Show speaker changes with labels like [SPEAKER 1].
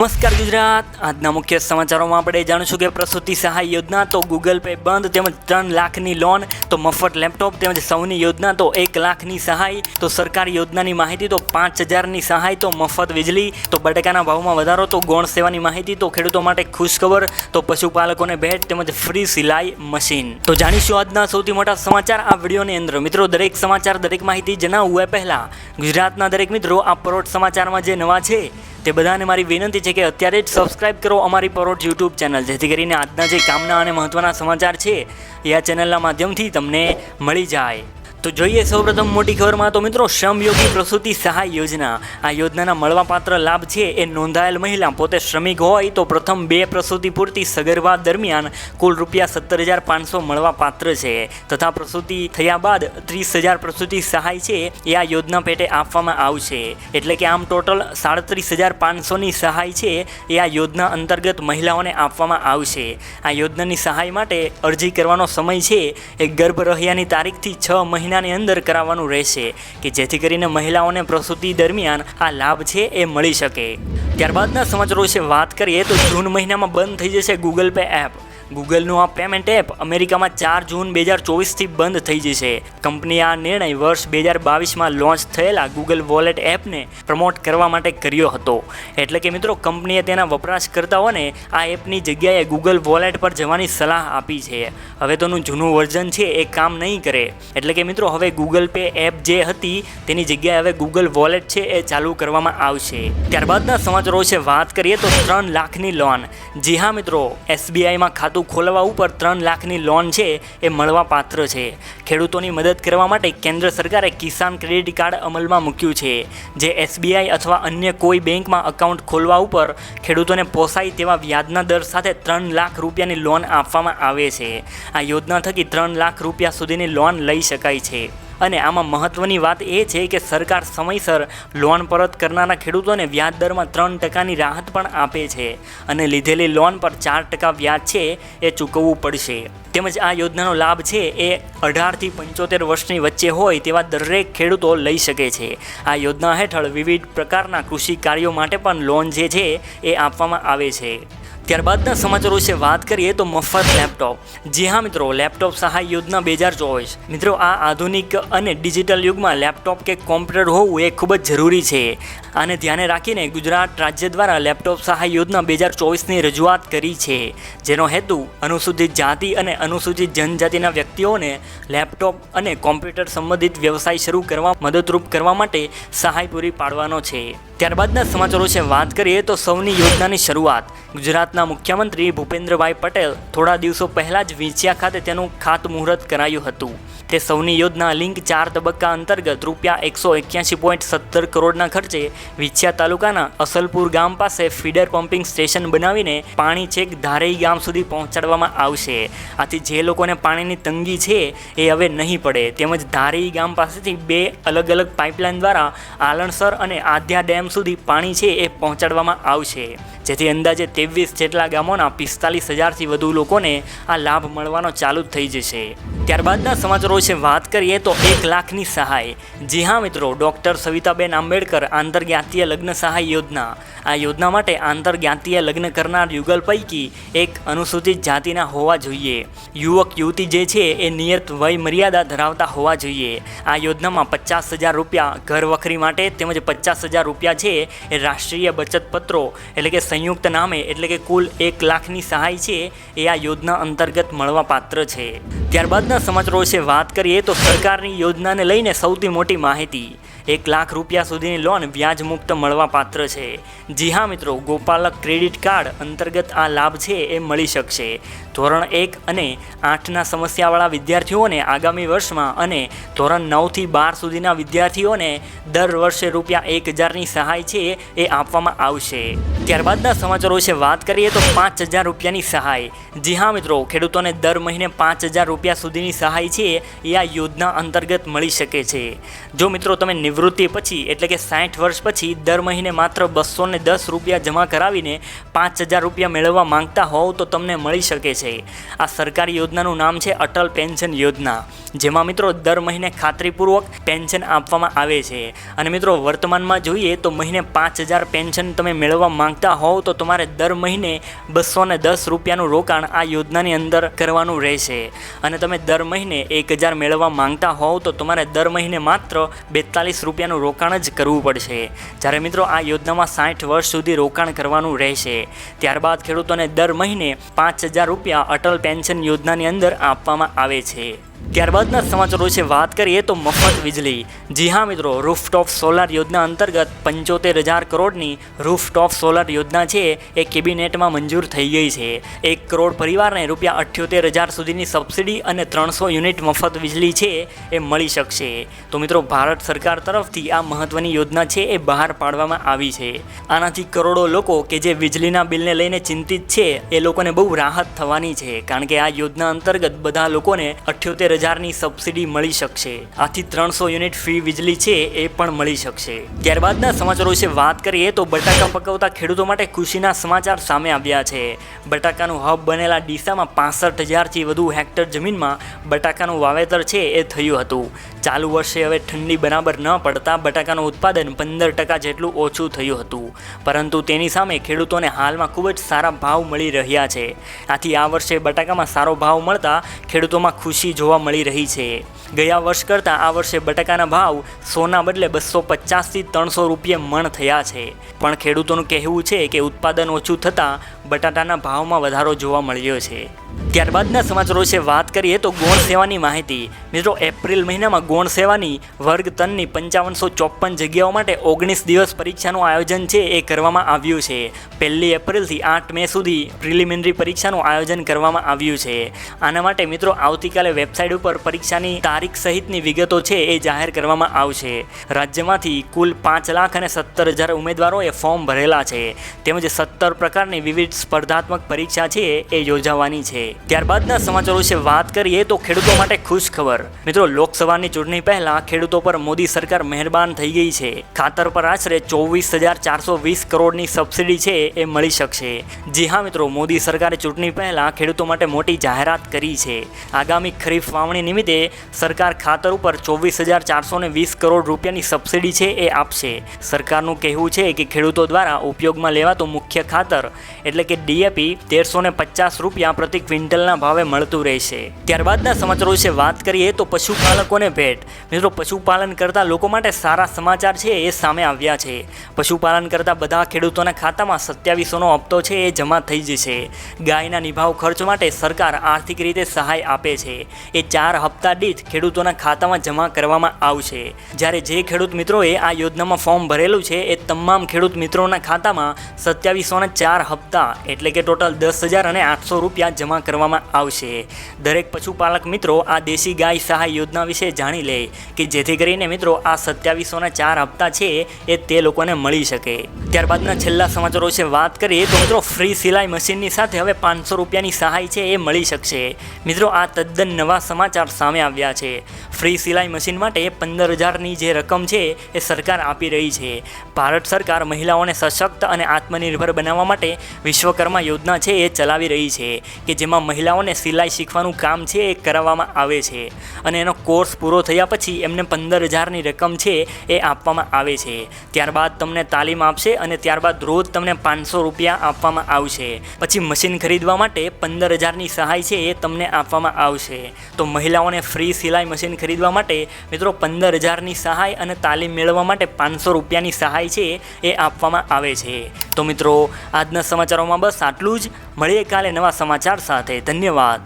[SPEAKER 1] નમસ્કાર ગુજરાત. આજના મુખ્ય સમાચારોમાં આપણે જાણીશું કે પ્રસૂતિ સહાય યોજના તો ગૂગલ પે બંધ તેમજ ત્રણ લાખની લોન તો મફત લેપટોપ તેમજ સૌની યોજના તો એક લાખની સહાય તો સરકારી યોજનાની માહિતી તો પાંચ હજારની સહાય તો મફત વીજળી તો બટાકાના ભાવમાં વધારો તો ગૌણ સેવાની માહિતી તો ખેડૂતો માટે ખુશખબર તો પશુપાલકોને ભેટ તેમજ ફ્રી સિલાઈ મશીન. તો જાણીશું આજના સૌથી મોટા સમાચાર આ વિડીયોની અંદર. મિત્રો, દરેક સમાચાર, દરેક માહિતી જણાવવું એ પહેલાં ગુજરાતના દરેક મિત્રો આ પરોઢ સમાચારમાં જે નવા છે તે બધાને મારી વિનંતી છે કે અત્યારે જ સબસ્ક્રાઇબ કરો અમારી પરોઢ યુટ્યુબ ચેનલ જેથી કરીને આજના જે કામના અને મહત્ત્વના સમાચાર છે એ આ ચેનલના માધ્યમથી તમને મળી જાય. તો જોઈએ સૌપ્રથમ મોટી ખબરમાં તો મિત્રો શ્રમયોગી પ્રસૂતિ સહાય યોજના. આ યોજનાના મળવાપાત્ર લાભ છે એ નોંધાયેલ મહિલા પોતે શ્રમિક હોય તો પ્રથમ બે પ્રસૂતિ પૂરતી સગર્ભા દરમિયાન કુલ રૂપિયા સત્તર હજાર પાંચસો મળવાપાત્ર છે. તથા પ્રસૂતિ થયા બાદ ત્રીસ હજાર પ્રસૂતિ સહાય છે એ આ યોજના પેટે આપવામાં આવશે. એટલે કે આમ ટોટલ સાડત્રીસ હજાર પાંચસોની સહાય છે એ આ યોજના અંતર્ગત મહિલાઓને આપવામાં આવશે. આ યોજનાની સહાય માટે અરજી કરવાનો સમય છે એ ગર્ભ રહ્યાની તારીખથી છ મહિનાની અંદર કરાવવાનું રહેશે કે જેથી કરીને મહિલાઓને પ્રસૂતિ દરમિયાન આ લાભ છે એ મળી શકે. ત્યારબાદના સમાચારો વિશે વાત કરીએ તો જૂન મહિનામાં બંધ થઈ જશે ગૂગલ પે એપ ગૂગલનું આ પેમેન્ટ એપ અમેરિકામાં ચાર જૂન બે હજાર ચોવીસથી બંધ થઈ જશે કંપનીએ આ નિર્ણય વર્ષ બે હજાર બાવીસમાં લોન્ચ થયેલા ગૂગલ વોલેટ એપને પ્રમોટ કરવા માટે કર્યો હતો. એટલે કે મિત્રો, કંપનીએ તેના વપરાશકર્તાઓને આ એપની જગ્યાએ ગૂગલ વોલેટ પર જવાની સલાહ આપી છે. હવે તેનું જૂનું વર્ઝન છે, એ કામ નહીં કરે. એટલે કે મિત્રો, હવે ગૂગલ પે એપ જે હતી, તેની જગ્યાએ હવે ગૂગલ વોલેટ છે, એ ચાલુ કરવામાં આવશે. ત્યારબાદના સમાચારો વિશે વાત કરીએ તો ત્રણ લાખની લોન. જી હા મિત્રો, એસબીઆઈમાં ખાતું ખોલવા ઉપર ત્રણ લાખની લોન છે, એ મળવા પાત્ર છે. ખેડૂતોની મદદ કરવા માટે કેન્દ્ર સરકારે કિસાન ક્રેડિટ કાર્ડ અમલમાં મૂક્યું છે, જે એસબીઆઈ અથવા અન્ય કોઈ બેંકમાં અકાઉન્ટ ખોલવા ઉપર ખેડૂતોને પોસાય તેવા વ્યાજના દર સાથે ત્રણ લાખ રૂપિયાની લોન આપવામાં આવે છે. આ યોજના થકી ત્રણ લાખ રૂપિયા સુધીની લોન લઈ શકાય છે. અને આમાં મહત્ત્વની વાત એ છે કે સરકાર સમયસર લોન પરત કરનારા ખેડૂતોને વ્યાજ દરમાં ત્રણ ટકાની રાહત પણ આપે છે અને લીધેલી લોન પર ચાર ટકા વ્યાજ છે એ ચૂકવવું પડશે. તેમજ આ યોજનાનો લાભ છે એ અઢારથી પંચોતેર વર્ષની વચ્ચે હોય તેવા દરેક ખેડૂતો લઈ શકે છે. આ યોજના હેઠળ વિવિધ પ્રકારના કૃષિ કાર્યો માટે પણ લોન જે છે એ આપવામાં આવે છે. ત્યારબાદના સમાચારો વિશે વાત કરીએ તો મફત લેપટોપ. જી હા મિત્રો, લેપટોપ સહાય યોજના બે હજાર ચોવીસ. મિત્રો, આ આધુનિક અને ડિજિટલ યુગમાં લેપટોપ કે કોમ્પ્યુટર હોવું એ ખૂબ જ જરૂરી છે. આને ધ્યાને રાખીને ગુજરાત રાજ્ય દ્વારા લેપટોપ સહાય યોજના બે હજાર ચોવીસની રજૂઆત કરી છે. જેનો હેતુ અનુસૂચિત જાતિ અને અનુસૂચિત જનજાતિના વ્યક્તિઓને લેપટોપ અને કોમ્પ્યુટર સંબંધિત વ્યવસાય શરૂ કરવા મદદરૂપ કરવા માટે સહાય પૂરી પાડવાનો છે. ત્યારબાદના સમાચારો વિશે વાત કરીએ તો સૌની યોજનાની શરૂઆત. ગુજરાતના મુખ્યમંત્રી ભૂપેન્દ્રભાઈ પટેલ થોડા દિવસો પહેલાં જ વિંછિયા ખાતે તેનું ખાતમુહૂર્ત કરાયું હતું. તે સૌની યોજના લિંક ચાર તબક્કા અંતર્ગત રૂપિયા એકસો એક્યાસી પોઈન્ટ સત્તર કરોડના ખર્ચે વિછિયા તાલુકાના અસલપુર ગામ પાસે ફીડર પમ્પિંગ સ્ટેશન બનાવીને પાણી છેક ધારેઈ ગામ સુધી પહોંચાડવામાં આવશે. આથી જે લોકોને પાણીની તંગી છે એ હવે નહીં પડે. તેમજ ધારેઈ ગામ પાસેથી બે અલગ અલગ પાઇપલાઇન દ્વારા આલણસર અને આધ્યા ડેમ સુધી પાણી છે એ પહોંચાડવામાં આવશે. જેથી અંદાજે ત્રેવીસ જેટલા ગામોના પિસ્તાલીસ હજારથી વધુ લોકોને આ લાભ મળવાનો ચાલુ થઈ જશે. ત્યારબાદના સમાચારો વિશે વાત કરીએ તો એક લાખની સહાય. જી હા મિત્રો, ડૉક્ટર સવિતાબેન આંબેડકર આંતરજ્ઞાતીય લગ્ન સહાય યોજના. આ યોજના માટે આંતરજ્ઞાતીય લગ્ન કરનાર યુગલ પૈકી એક અનુસૂચિત જાતિના હોવા જોઈએ. યુવક યુવતી જે છે એ નિયત વય મર્યાદા ધરાવતા હોવા જોઈએ. આ યોજનામાં પચાસ હજાર રૂપિયા ઘર વખરી માટે તેમજ પચાસ હજાર રૂપિયા છે એ રાષ્ટ્રીય બચત પત્રો એટલે કે સંયુક્ત નામે એટલે કે કુલ એક લાખની સહાય છે એ આ યોજના અંતર્ગત મળવા પાત્ર છે. ત્યારબાદના સમાચારો વિશે વાત કરીએ તો સરકારની યોજનાને લઈને સૌથી મોટી માહિતી, એક લાખ રૂપિયા સુધીની લોન વ્યાજ મુક્ત મળવા પાત્ર છે. જી હા મિત્રો, ગોપાલક ક્રેડિટ કાર્ડ અંતર્ગત આ લાભ છે એ મળી શકશે. ધોરણ એક અને આઠના સમસ્યાવાળા વિદ્યાર્થીઓને આગામી વર્ષમાં અને ધોરણ નવથી બાર સુધીના વિદ્યાર્થીઓને દર વર્ષે રૂપિયા એક હજારની સહાય છે એ આપવામાં આવશે. ત્યારબાદના સમાચારો વિશે વાત કરીએ તો પાંચ હજાર રૂપિયાની સહાય. જી હા મિત્રો, ખેડૂતોને દર મહિને પાંચ હજાર રૂપિયા સુધીની સહાય છે એ આ યોજના અંતર્ગત મળી શકે છે. જો મિત્રો તમે નિવૃત્તિ પછી, એટલે કે સાઠ વર્ષ પછી દર મહિને માત્ર બસો ને દસ રૂપિયા જમા કરાવીને પાંચ હજાર રૂપિયા મેળવવા માંગતા હોવ તો તમને મળી શકે છે. આ સરકારી યોજનાનું નામ છે અટલ પેન્શન યોજના. જેમાં મિત્રો દર મહિને ખાતરીપૂર્વક પેન્શન આપવામાં આવે છે. અને મિત્રો વર્તમાનમાં જોઈએ તો મહિને પાંચ હજાર પેન્શન તમે મેળવવા માંગતા હોવ તો તમારે દર મહિને બસો ને દસ રૂપિયાનું રોકાણ આ યોજનાની અંદર કરવાનું રહેશે. અને તમે દર મહિને એક હજાર મેળવવા માંગતા હોવ તો તમારે દર મહિને માત્ર બેતાલીસ રૂપિયાનું રોકાણ જ કરવું પડશે. જ્યારે મિત્રો આ યોજનામાં સાઠ વર્ષ સુધી રોકાણ કરવાનું રહેશે. ત્યારબાદ ખેડૂતોને દર મહિને પાંચ હજાર રૂપિયા અટલ પેન્શન યોજનાની અંદર આપવામાં આવે છે. ત્યારબાદના સમાચારો વિશે વાત કરીએ તો મફત વીજળી. જી હા મિત્રો રૂફટોપ સોલાર યોજના અંતર્ગત પંચોતેર હજાર કરોડની રૂફટોપ સોલાર યોજના છે, એ કેબિનેટમાં મંજૂર થઈ ગઈ છે. એક કરોડ પરિવારને રૂપિયા અઠ્યોતેર હજાર સુધીની સબસિડી અને ત્રણસો યુનિટ મફત વીજળી છે, એ મળી શકશે. તો મિત્રો, ભારત સરકાર તરફથી આ મહત્ત્વની યોજના છે, એ બહાર પાડવામાં આવી છે. આનાથી કરોડો લોકો કે જે વીજળીના બિલને લઈને ચિંતિત છે, એ લોકોને બહુ રાહત થવાની છે. કારણ કે આ યોજના અંતર્ગત બધા લોકોને અઠ્યોતેર હજારની સબસિડી મળી શકશે. આથી ત્રણસો યુનિટ ફી વીજળી છે એ પણ મળી શકશે. ત્યારબાદના સમાચારો વિશે વાત કરીએ તો બટાકા પકવતા ખેડૂતો માટે ખુશીના સમાચાર સામે આવ્યા છે. બટાકાનું હબ બનેલા ડીસામાં પાસઠ હજારથી વધુ હેક્ટર જમીનમાં બટાકાનું વાવેતર છે એ થયું હતું. ચાલુ વર્ષે હવે ઠંડી બરાબર ન પડતા બટાકાનું ઉત્પાદન પંદર ટકા જેટલું ઓછું થયું હતું. પરંતુ તેની સામે ખેડૂતોને હાલમાં ખૂબ જ સારા ભાવ મળી રહ્યા છે. આથી આ વર્ષે બટાકામાં સારો ભાવ મળતા ખેડૂતોમાં ખુશી જોવા મળી રહી છે. ગયા વર્ષ કરતાં આ વર્ષે બટાકાના ભાવ સોના બદલે બસો પચાસથી ત્રણસો રૂપિયા મણ થયા છે. પણ ખેડૂતોનું કહેવું છે કે ઉત્પાદન ઓછું થતાં બટાટાના ભાવમાં વધારો જોવા મળ્યો છે. ત્યારબાદના સમાચારો વિશે વાત કરીએ તો ગૌણ સેવાની માહિતી. મિત્રો, એપ્રિલ મહિનામાં ગૌણ સેવાની વર્ગ તનની પંચાવનસો ચોપન જગ્યાઓ માટે ઓગણીસ દિવસ પરીક્ષાનું આયોજન છે એ કરવામાં આવ્યું છે. પહેલી એપ્રિલથી આઠ મે સુધી પ્રિલિમિનરી પરીક્ષાનું આયોજન કરવામાં આવ્યું છે. આના માટે મિત્રો, આવતીકાલે વેબસાઇટ ઉપર પરીક્ષાની તારીખ સહિતની વિગતો છે એ જાહેર કરવામાં આવશે. રાજ્યમાંથી કુલ પાંચ લાખ અને સત્તર હજાર ઉમેદવારોએ ફોર્મ ભરેલા છે. તેમજ સત્તર પ્રકારની વિવિધ સ્પર્ધાત્મક પરીક્ષા છે એ યોજાવાની છે. ત્યારબાદના સમાચારો વિશે વાત કરીએ તો ખેડૂતો માટે ખુશ ખબર મિત્રો, લોકસભાની ચૂંટણી પહેલા ખેડૂતો પર મોદી સરકાર મહેરબાન થઈ ગઈ છે. ખાતર પર આશરે ચોવીસ હજાર ચારસો વીસ કરોડની સબસિડી છે એ મળી શકશે. જી હા, મિત્રો, મોદી સરકારે ચૂંટણી પહેલા ખેડૂતો માટે મોટી જાહેરાત કરી છે. આગામી ખરીફ વાવણી નિમિત્તે સરકાર ખાતર ઉપર ચોવીસ હજાર ચારસો ને વીસ કરોડ રૂપિયાની સબસિડી છે એ આપશે. સરકારનું કહેવું છે કે ખેડૂતો દ્વારા ઉપયોગમાં લેવાતું મુખ્ય ખાતર, એટલે કે ડીએપી, તેરસો પચાસ રૂપિયા પ્રતિ ક્વિન્ટલના ભાવે મળતું રહેશે. ત્યારબાદના સમાચારો વિશે વાત કરીએ તો પશુપાલકોને ભેટ. મિત્રો, પશુપાલન કરતા લોકો માટે સારા સમાચાર છે એ સામે આવ્યા છે. પશુપાલન કરતા બધા ખેડૂતોના ખાતામાં સત્યાવીસોનો હપ્તો છે એ જમા થઈ જશે. ગાયના નિભાવ ખર્ચ માટે સરકાર આર્થિક રીતે સહાય આપે છે. એ ચાર હપ્તા દીઠ ખેડૂતોના ખાતામાં જમા કરવામાં આવશે. જ્યારે જે ખેડૂત મિત્રોએ આ યોજનામાં ફોર્મ ભરેલું છે, એ તમામ ખેડૂત મિત્રોના ખાતામાં સત્યાવીસોના ચાર હપ્તા, એટલે કે ટોટલ દસ હજાર અને આઠસો રૂપિયા જમા કરવામાં આવશે. દરેક પશુપાલક મિત્રો આ દેશી ગાય સહાય યોજના વિશે જાણી લે કે જેથી કરીને મિત્રો આ સત્યાવીસોના ચાર હપ્તા છે એ તે લોકોને મળી શકે. ત્યારબાદના છેલ્લા સમાચારો વિશે વાત કરીએ તો મિત્રો ફ્રી સિલાઈ મશીનની સાથે હવે પાંચસો રૂપિયાની સહાય છે એ મળી શકશે. મિત્રો આ તદ્દન નવા સમાચાર સામે આવ્યા છે. ફ્રી સિલાઈ મશીન માટે પંદર હજારની જે રકમ છે એ સરકાર આપી રહી છે. ભારત સરકાર મહિલાઓને સશક્ત અને આત્મનિર્ભર બનાવવા માટે વિશ્વકર્મા યોજના છે એ ચલાવી રહી છે કે જેમાં મહિલાઓને સિલાઈ શીખવાનું કામ છે એ કરાવવામાં આવે છે અને એનો કોર્સ પૂરો થયા પછી એમને પંદર હજારની રકમ છે એ આપવામાં આવે છે. ત્યારબાદ તમને તાલીમ આપશે અને ત્યારબાદ રોજ તમને પાંચસો રૂપિયા આપવામાં આવશે. પછી મશીન ખરીદવા માટે પંદર હજારની સહાય છે એ તમને આપવામાં આવશે. તો મહિલાઓને ફ્રી સિલાઈ મશીન ખરીદવા માટે મિત્રો પંદર હજારની સહાય અને તાલીમ મેળવવા માટે પાંચસો રૂપિયાની સહાય છે એ આપવામાં આવે છે. તો મિત્રો, આજના સમાચારોમાં બસ આટલું જ. મળીએ કાલે નવા સમાચાર સાથે. ધન્યવાદ.